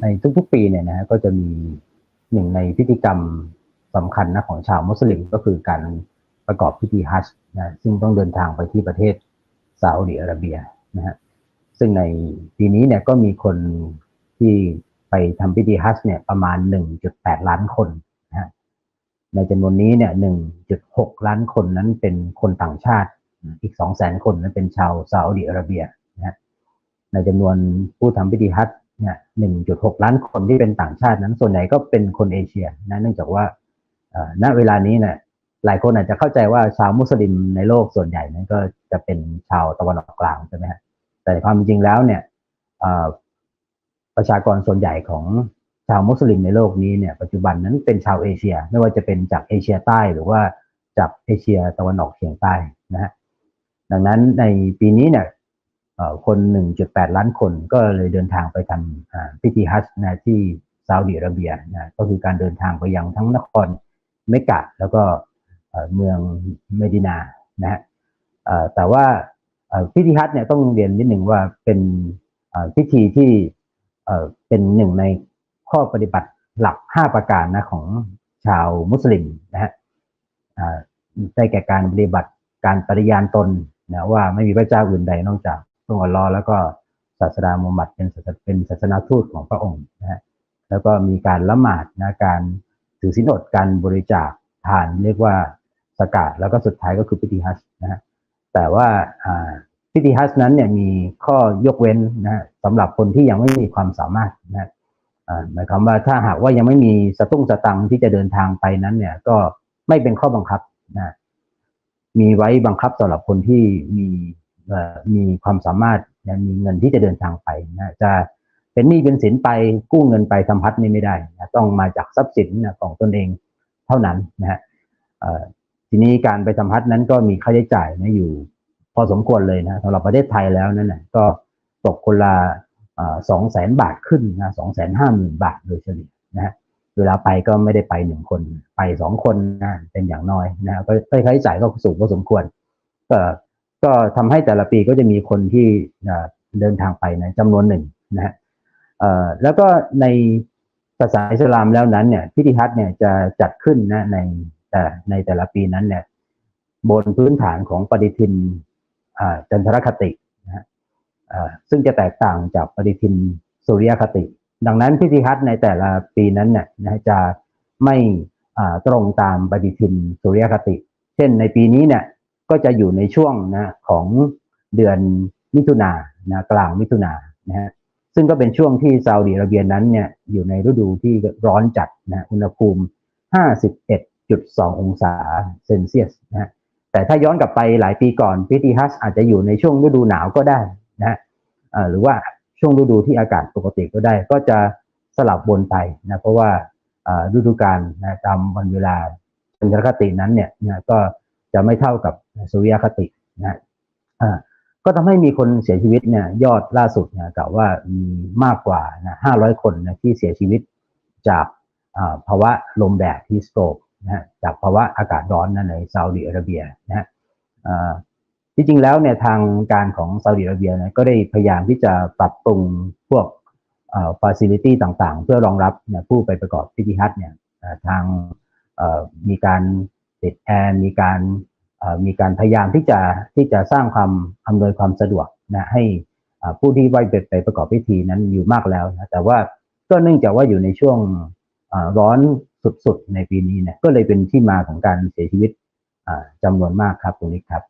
ในทุกๆปีเนี่ยนะฮะก็จะมีหนึ่งในพิธีกรรมสำคัญนะของชาวมุสลิมก็คือการประกอบพิธีฮัจญ์นะซึ่งต้องเดินทางไปที่ประเทศซาอุดิอาระเบียนะฮะซึ่งในปีนี้เนี่ยก็มีคนที่ไปทำพิธีฮัจญ์เนี่ยประมาณ 1.8 ล้านคนนะฮะในจำนวนนี้เนี่ย 1.6 ล้านคนนั้นเป็นคนต่างชาติอีก 200,000 คนนั้นเป็นชาวซาอุดิอาระเบียนะฮะในจำนวนผู้ทำพิธีฮัจญ์ นี่ย1.6ล้านคนที่เป็นต่างชาตินั้น ส่วนใหญ่ก็เป็นคนเอเชียนะเนื่องจากว่าณเวลานี้เนี่ยหลายคนอาจจะเข้าใจว่าชาวมุสลิมในโลกส่วนใหญ่นั้นก็จะเป็นชาวตะวันออกกลางใช่ไหมฮะแต่ความจริงแล้วเนี่ยประชากรส่วนใหญ่ของชาวมุสลิมในโลกนี้เนี่ยปัจจุบันนั้นเป็นชาวเอเชีย ไม่ว่าจะเป็นจากเอเชียใต้หรือว่าจากเอเชียตะวันออกเฉียงใต้นะฮะดังนั้นในปีนี้เนี่ย คน 1.8 ล้านคนก็เลยเดินทางไปทำพิธีฮัจญ์นะที่ซาอุดิอาระเบียนะก็คือการเดินทางไปยังทั้งนครเมกะแล้วก็เมืองเมดินานะฮะแต่ว่าพิธีฮัจญ์เนี่ยต้องเรียนนิดหนึ่งว่าเป็นพิธีที่เป็นหนึ่งในข้อปฏิบัติหลัก 5 ประการนะของชาวมุสลิมนะฮะได้แก่การปฏิบัติการปฏิญาณตนนะว่าไม่มีพระเจ้าอื่นใดนอกจาก พระองค์อัลลอฮ์แล้วก็ศาสดามุฮัมมัดเป็นเป็นศาสนาทูตของพระองค์นะฮะแล้วก็มีการละหมาดนะการถือศีลอดการบริจาคทานเรียกว่าสกาดแล้วก็สุดท้ายก็คือพิธีฮัจนะฮะแต่ว่าพิธีฮัจนั้นเนี่ยมีข้อยกเว้นนะสำหรับคนที่ยังไม่มีความสามารถนะหมายความว่าถ้าหากว่ายังไม่มีสตุ้งสตังที่จะเดินทางไปนั้นเนี่ยก็ไม่เป็นข้อบังคับนะมีไว้บังคับสำหรับคนที่มี มีความสามารถมีเงินที่จะเดินทางไปนะจะเป็นหนี้เป็นสินไปกู้เงินไปทำพัดนี่ไม่ได้นะต้องมาจากทรัพย์สินนะของตนเองเท่านั้นนะฮะทีนี้การไปทำพัดนั้นก็มีค่าใช้จ่ายนะอยู่พอสมควรเลยนะสำหรับประเทศไทยแล้วนั่นแหละก็ตกคนละสองแสนบาทขึ้นนะสองแสนห้าหมื่นบาทโดยเฉลี่ยนะฮะเวลาไปก็ไม่ได้ไปหนึ่งคนไปสองคนนะเป็นอย่างน้อยนะก็ค่าใช้จ่ายก็สูงพอสมควรก็ ก็ทำให้แต่ละปีก็จะมีคนที่เดินทางไปนะจำนวนหนึ่งนะฮะแล้วก็ในศาสนาอิสลามแล้วนั้นเนี่ยพิธีฮัจญ์เนี่ยจะจัดขึ้นนะในแต่ในแต่ละปีนั้นเนี่ยบนพื้นฐานของปฏิทินจันทรคตินะฮะซึ่งจะแตกต่างจากปฏิทินสุริยคติ ดังนั้นพิธีฮัจญ์ในแต่ละปีนั้นเนี่ยนะจะไม่ตรงตามปฏิทินสุริยคติ เช่นในปีนี้เนี่ย ก็จะอยู่ในช่วงนะของเดือนมิถุนานะกลางมิถุนานะฮะซึ่งก็เป็นช่วงที่ซาอุดิอาระเบียนั้นเนี่ยอยู่ในฤดูที่ร้อนจัดนะอุณหภูมิ 51.2 องศาเซนเซียสนะฮะแต่ถ้าย้อนกลับไปหลายปีก่อนพิธีฮัสอาจจะอยู่ในช่วงฤดูหนาวก็ได้นะฮะหรือว่าช่วงฤดูที่อากาศปกติก็ได้ ก็จะสลับวนไปนะเพราะว่าฤดูกาลนะตามวันเวลาเป็นคตินั้นเนี่ยนะก็ จะไม่เท่ากับสุริยคตินะก็ทำให้มีคนเสียชีวิตเนี่ยยอดล่าสุดเนี่ยกล่าวว่ามีมากกว่านะห้าร้อยคนนะที่เสียชีวิตจากภาวะลมแดดที่สโตรกนะฮะจากภาวะอากาศร้อนนะในซาอุดิอาระเบียนะฮะที่จริงแล้วเนี่ยทางการของซาอุดิอาระเบียนะก็ได้พยายามที่จะปรับปรุงพวกฟาซิลิตี้ต่างๆ เพื่อรองรับนะผู้ไปประกอบพิธีฮัทเนี่ยทางมีการ ติดแอร์มีการมีการพยายามที่จะที่จะสร้างความอำนวยความสะดวกนะให้ผู้ที่ไหว้ไปประกอบพิธีนั้นอยู่มากแล้วนะแต่ว่าก็เนื่องจากว่าอยู่ในช่วงร้อนสุดๆในปีนี้เนี่ยก็เลยเป็นที่มาของการเสียชีวิตจำนวนมากครับตรงนี้ครับ